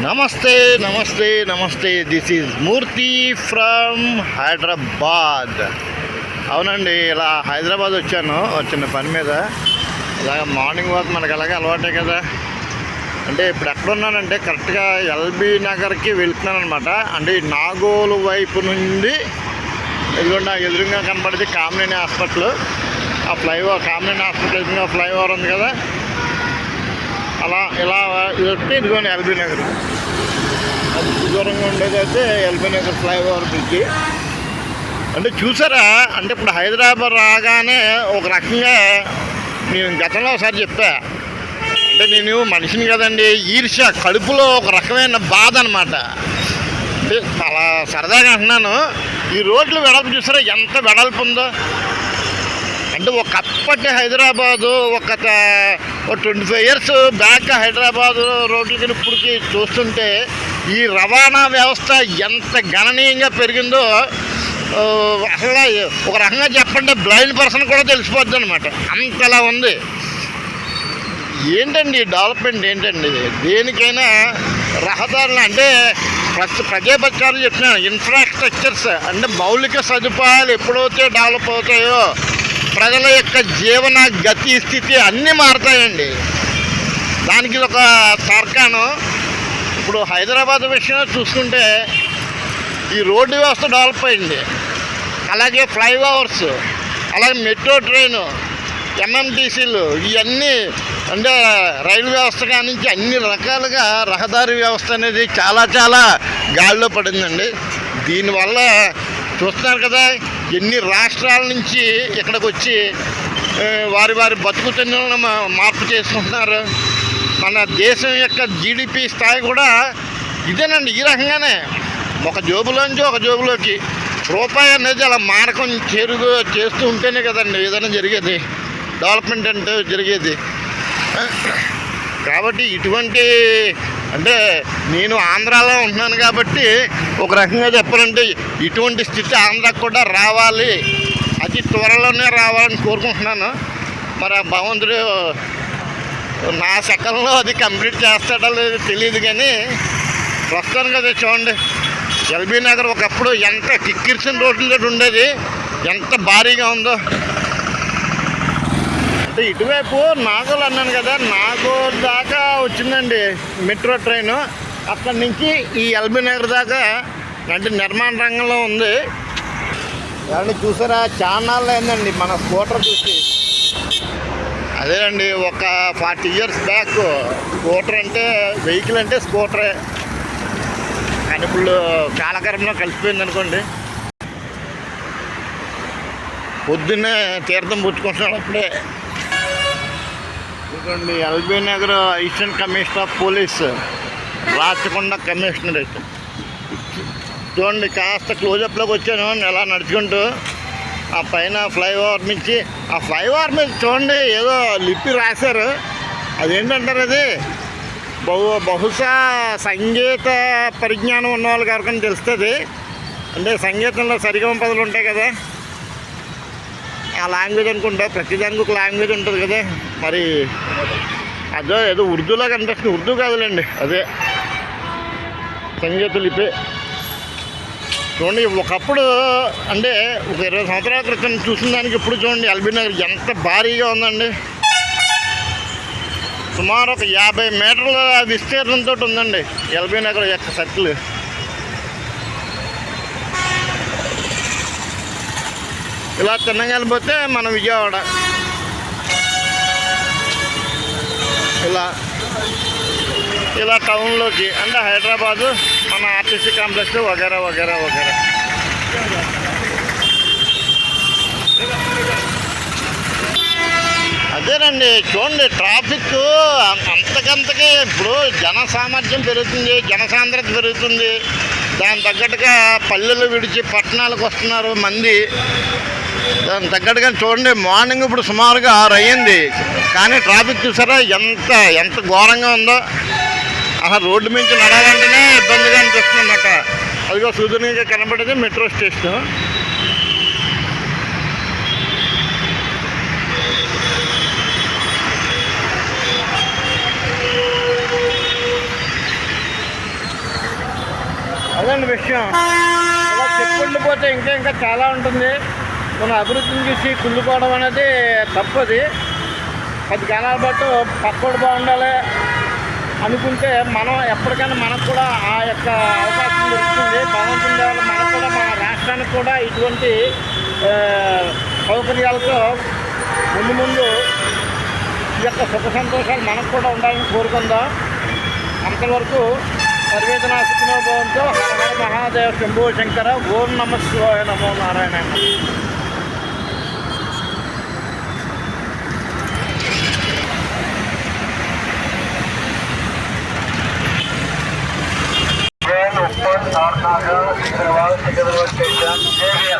నమస్తే నమస్తే నమస్తే. This is Murthy from Hyderabad అవునండి ఇలా హైదరాబాద్ వచ్చాను వచ్చిన పని మీద. ఇలాగ మార్నింగ్ వాక్ మనకు అలాగే అలవాటే కదా. అంటే ఇప్పుడు ఎక్కడున్నానంటే కరెక్ట్గా ఎల్బీ నగర్కి వెళ్తున్నాను అనమాట అంటే నాగోలు వైపు నుండి ఎదురుగా ఎదురుగా కనపడితే కామినేని హాస్పిటల్. ఆ ఫ్లైఓవర్ కామినేని హాస్పిటల్ ఎదురుగా ఫ్లైఓవర్ ఉంది కదా. అలా ఇలా వస్తే ఇదిగోండి ఎల్బీ నగర్. అది దూరంగా ఉండేది అయితే ఎల్బీ నగర్ ఫ్లైఓవర్ బ్రిడ్జి. అంటే చూసారా? అంటే ఇప్పుడు హైదరాబాద్ రాగానే ఒక రకంగా నేను గతంలో ఒకసారి చెప్పా. అంటే నేను మనిషిని కదండి ఈర్ష్య కడుపులో ఒక రకమైన బాధ అనమాట అంటే చాలా సరదాగా అంటున్నాను. ఈ రోడ్లు వెడల్పు చూసారా? ఎంత వెడల్పు ఉందో. అంటే ఒకప్పటి హైదరాబాదు ఒక twenty five years back Hyderabad రోడ్లకి ఇప్పటికి చూస్తుంటే ఈ రవాణా వ్యవస్థ ఎంత గణనీయంగా పెరిగిందో అసలు ఒక రకంగా చెప్పండి బ్లైండ్ పర్సన్ కూడా తెలిసిపోద్ది అనమాట అంతలా ఉంది. ఏంటండి డెవలప్మెంట్ ఏంటండి? దేనికైనా రహదారులు అంటే ప్రతి ప్రజాపక్షాలు చెప్తున్నాను ఇన్ఫ్రాస్ట్రక్చర్స్ అంటే మౌలిక సదుపాయాలు ఎప్పుడైతే డెవలప్ అవుతాయో ప్రజల యొక్క జీవన గతి స్థితి అన్నీ మారుతాయండి. దానికి ఇది ఒక తర్కాను ఇప్పుడు హైదరాబాద్ విషయంలో చూసుకుంటే ఈ రోడ్డు వ్యవస్థ డెవలప్ అయింది. అలాగే ఫ్లైఓవర్స్ అలాగే మెట్రో ట్రైను ఎంఎంటీసీలు ఇవన్నీ అంటే రైలు వ్యవస్థ కానించి అన్ని రకాలుగా రహదారి వ్యవస్థ అనేది చాలా చాలా గాలిలో పడిందండి. దీనివల్ల చూస్తున్నారు కదా ఎన్ని రాష్ట్రాల నుంచి ఇక్కడికి వచ్చి వారి వారి బతుకుతున్న మార్పు చేసుకుంటున్నారు. మన దేశం యొక్క జీడిపి స్థాయి కూడా ఇదేనండి ఈ రకంగానే. ఒక జోబులోంచి ఒక జోబులోకి. రూపాయి అనేది అలా మారకం చేరుగు చేస్తూ ఉంటేనే కదండి ఏదైనా జరిగేది. డెవలప్మెంట్ అంటే జరిగేది. కాబట్టి ఇటువంటి అంటే నేను ఆంధ్రాలో ఉంటున్నాను కాబట్టి ఒక రకంగా చెప్పాలంటే ఇటువంటి స్థితి ఆంధ్రాకు కూడా రావాలి. అతి త్వరలోనే రావాలని కోరుకుంటున్నాను. మరి ఆ భగవంతుడు నా సెకండ్లో అది కంప్లీట్ చేస్తాడో లేదో తెలియదు కానీ ప్రస్తుతానికి అది చూడండి. ఎల్బీ నగర్ ఒకప్పుడు ఎంత కిక్కిరిసిన రోడ్లతో ఉండేది ఎంత భారీగా ఉందో. అంటే ఇటువైపు నాగోల్ అన్నాను కదా నాగోల్ దాకా వచ్చిందండి మెట్రో ట్రైన్. అక్కడి నుంచి ఈ ఎల్బీ నగర్ దాకా అంటే నిర్మాణ రంగంలో ఉంది. ఏమండి చూసారా? చాన్నాళ్ళు అయిందండి మన స్కూటర్ చూసి. అదేనండి ఒక ఫార్టీ ఇయర్స్ బ్యాక్ స్కూటర్ అంటే వెహికల్ అంటే స్కూటరే. కానీ ఇప్పుడు కాలకరంలో కలిసిపోయింది అనుకోండి. పొద్దున్నే తీర్థం పుచ్చుకుంటున్నాడు అప్పుడే. ఇదిగోండి LB Nagar assistant commissioner of police Rachakonda commissionerate చూడండి కాస్త క్లోజప్లోకి వచ్చాను ఎలా నడుచుకుంటూ ఆ పైన ఫ్లైఓవర్ నుంచి ఆ ఫ్లైఓవర్ మీద చూడండి ఏదో లిపి రాశారు. అదేంటంటారు అది? బహు బహుశా సంగీత పరిజ్ఞానం ఉన్న వాళ్ళకి ఎవరికైనా తెలుస్తుంది. అంటే సంగీతంలో సరిగమ పదులు ఉంటాయి కదా. ఆ లాంగ్వేజ్ అనుకుంటా ప్రతి దానికి ఒక లాంగ్వేజ్ ఉంటుంది కదా. మరి అదో ఏదో ఉర్దూలా కనిపిస్తుంది ఉర్దూ కాదులేండి. అదే సంగీత లిపి. చూడండి ఒకప్పుడు అంటే ఒక ఇరవై సంవత్సరాల క్రితం చూసిన దానికి ఇప్పుడు చూడండి ఎల్బీ నగర్ ఎంత భారీగా ఉందండి. సుమారు ఒక యాభై మీటర్ల విస్తీర్ణంతో ఉందండి ఎల్బీ నగర్ యొక్క సర్కిల్. ఇలా తిన్నగా వెళ్ళిపోతే మన విజయవాడ. ఇలా ఇలా టౌన్లోకి అంటే హైదరాబాదు మన ఆర్టీసీ కాంప్లెక్స్ వగేరా వగేరా వగేరా. అదేనండి చూడండి ట్రాఫిక్ అంతకంతకే ఇప్పుడు జన సామర్థ్యం పెరుగుతుంది జనసాంద్రత పెరుగుతుంది. దాని తగ్గట్టుగా పల్లెలు విడిచి పట్టణాలకు వస్తున్నారు మంది. దాని తగ్గట్టుగా చూడండి మార్నింగ్ ఇప్పుడు సుమారుగా ఆరు అయ్యింది కానీ ట్రాఫిక్ చూసారా ఎంత ఎంత ఘోరంగా ఉందో. అసలు రోడ్డు మించి నడాలంటేనే ఇబ్బందిగా అనిపిస్తుంది అన్నమాట. అదిగో సూదరంగా కనబడేది మెట్రో స్టేషన్. అదండి విషయం. ఇలా చెప్పుకుండిపోతే ఇంకా ఇంకా చాలా ఉంటుంది. మన అభివృద్ధిని చూసి కుళ్ళుకోవడం అనేది తప్పది. పది కాలాల పాటు పక్కోడు బాగుండాలి అనుకుంటే మనం ఎప్పటికైనా మనకు కూడా ఆ యొక్క అవకాశం దొరుకుతుంది. భగవంతుని దేవాలి మనకు కూడా మన రాష్ట్రానికి కూడా ఇటువంటి సౌకర్యాలతో ముందు ముందు ఈ యొక్క సుఖ సంతోషాలు మనకు కూడా ఉండాలని కోరుకుందాం. అంతవరకు సర్వేదనా సుఖినోభవంతో హర మహాదేవ శంభో శంకర ఓం నమ శివాయ నమో నారాయణ సారనాథ సికింద్రాబాద్ సికింద్రాబాద్ స్టేషన్ ఏరియా